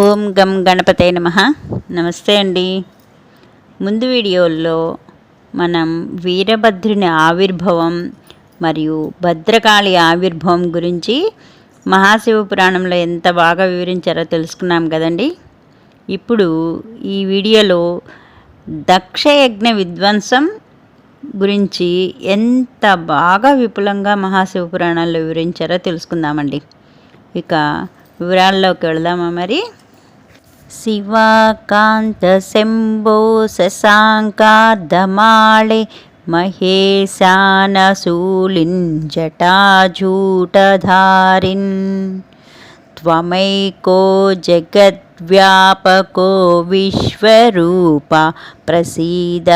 ఓం గం గణపతే నమ. నమస్తే అండి. ముందు వీడియోల్లో మనం వీరభద్రుని ఆవిర్భవం మరియు భద్రకాళి ఆవిర్భవం గురించి మహాశివ పురాణంలో ఎంత బాగా వివరించారో తెలుసుకున్నాం కదండి. ఇప్పుడు ఈ వీడియోలో దక్షయజ్ఞ విధ్వంసం గురించి ఎంత బాగా విపులంగా మహాశివ పురాణాల్లో వివరించారో తెలుసుకుందామండి. ఇక వివరాల్లోకి వెళదామా మరి? शिवाकान्तशम्भो शशाङ्कार्धमाळे महेशानशूलिञ्जटाजूटधारिन् त्वमैको जगद्व्यापको विश्वरूपा प्रसीद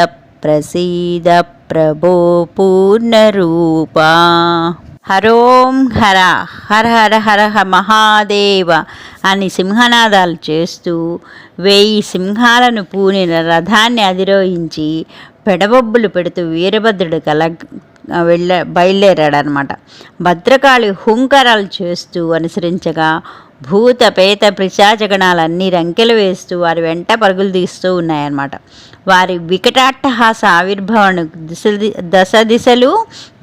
प्रसीद प्रभो पूर्णरूपा హరోం హర హర హర హర హ మహాదేవ అని సింహనాదాలు చేస్తూ వెయ్యి సింహాలను పూనిన రథాన్ని అధిరోహించి పెడబొబ్బులు పెడుతూ వీరభద్రుడు కల వెళ్ళ బయలుదేరాడనమాట భద్రకాళి హుంకరాలు చేస్తూ అనుసరించగా భూత పేత పిశాచగణాలన్నీ రంకెలు వేస్తూ వారి వెంట పరుగులు తీస్తూ ఉన్నాయన్నమాట. వారి వికటాట్టహాస ఆవిర్భావన దిశ దశ దిశలు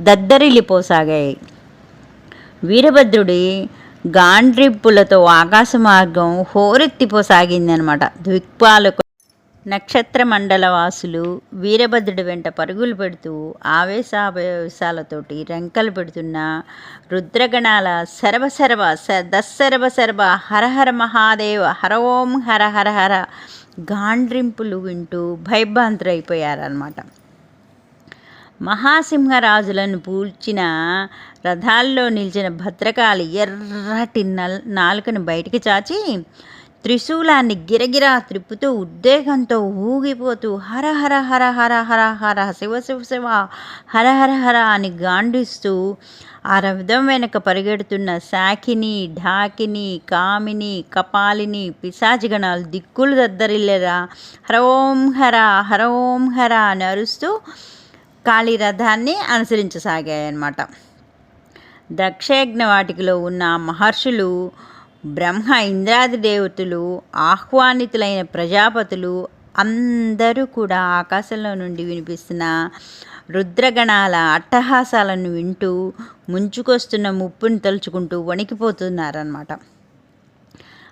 దద్దరిల్లిపోసాగాయి. వీరభద్రుడి గాండ్రిప్పులతో ఆకాశ మార్గం హోరెత్తిపోసాగిందనమాట ద్విక్పాలకు నక్షత్ర మండల వాసులు వీరభద్రుడి వెంట పరుగులు పెడుతూ ఆవేశావేశాలతోటి రంకలు పెడుతున్న రుద్రగణాల సర్వసర్వ సర్వ స దస్సర్వ సర్వ హరహర మహాదేవ హర ఓం హర హర హర గాండ్రింపులు వింటూ భయభ్రాంతులైపోయారనమాట మహాసింహరాజులను పూల్చిన రథాల్లో నిలిచిన భద్రకాళి ఎర్రటి నల్ నాలుకను బయటికి చాచి త్రిశూలాన్ని గిరగిరా త్రిప్పుతూ ఉద్వేగంతో ఊగిపోతూ హర హర హర హర హర హర శివ శివ శివ హర హర హర అని గాండిస్తూ ఆ రథం వెనక పరిగెడుతున్న శాఖిని ఢాకిని కామిని కపాలిని పిశాచిగణాలు దిక్కులు దద్దరిల్లరా. హర ఓం హర హర ఓం హర అని అరుస్తూ కాళీ రథాన్ని అనుసరించసాగాయన్నమాట. దక్షయజ్ఞ వాటికలో ఉన్న మహర్షులు బ్రహ్మ ఇంద్రాది దేవతలు ఆహ్వానితులైన ప్రజాపతులు అందరూ కూడా ఆకాశంలో నుండి వినిపిస్తున్న రుద్రగణాల అట్టహాసాలను వింటూ ముంచుకొస్తున్న ముప్పుని తలుచుకుంటూ వణికిపోతున్నారన్నమాట.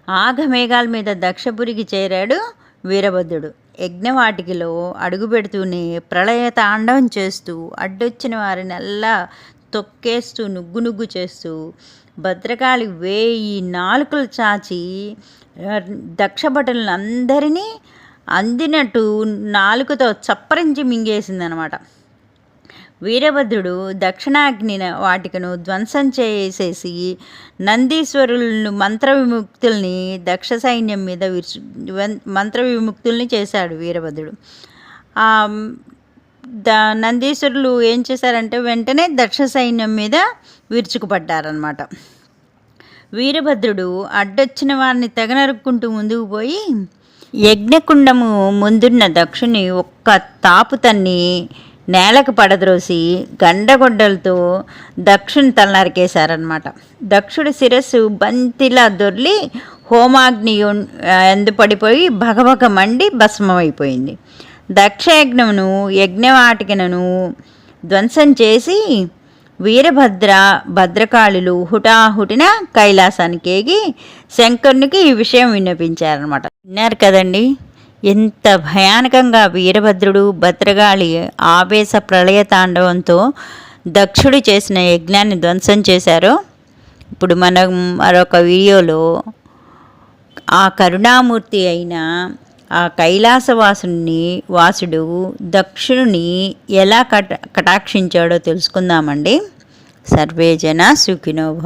ఆఘమేఘాల మీద దక్షపురికి చేరాడు వీరభద్రుడు. యజ్ఞవాటికిలో అడుగుపెడుతూనే ప్రళయ తాండవం చేస్తూ అడ్డొచ్చిన వారిని అల్లా తొక్కేస్తూ నుగ్గు నుగ్గు చేస్తూ భద్రకాళి వేయి నాలుకలు చాచి దక్షభటులను అందరినీ అందినట్టు నాలుకతో చప్పరించి మింగేసిందనమాట. వీరభద్రుడు దక్షిణాగ్ని వాటికను ధ్వంసం చేసేసి నందీశ్వరులను మంత్ర విముక్తుల్ని దక్ష సైన్యం మీద విరుచు మంత్ర విముక్తుల్ని చేశాడు వీరభద్రుడు. ద నందీశ్వరులు ఏం చేశారంటే వెంటనే దక్ష సైన్యం మీద విరుచుకుపడ్డారనమాట వీరభద్రుడు అడ్డొచ్చిన వారిని తెగనరుక్కుంటూ ముందుకు పోయి యజ్ఞకుండము ముందున్న దక్షుని ఒక్క తాపు తన్ని నేలకు పడద్రోసి గండగొడ్డలతో దక్షుని తల నరికేశారనమాట దక్షుడి శిరస్సు బంతిలా దొర్లి హోమాగ్ని ఎందు పడిపోయి భగభగ మండి భస్మమైపోయింది. దక్షయజ్ఞమును యజ్ఞవాటికను ధ్వంసం చేసి వీరభద్ర భద్రకాళులు హుటాహుటిన కైలాసానికి ఎగి శంకరునికి ఈ విషయం విన్నపించారనమాట విన్నారు కదండి ఎంత భయానకంగా వీరభద్రుడు భద్రగాళి ఆవేశ ప్రళయ తాండవంతో దక్షుడు చేసిన యజ్ఞాన్ని ధ్వంసం చేశారో ఇప్పుడు మనం మరొక వీడియోలో ఆ కరుణామూర్తి అయిన ఆ కైలాసవాసుని వాసుడు దక్షుని ఎలా కట కటాక్షించాడో తెలుసుకుందామండి. సర్వేజన సుఖినోభ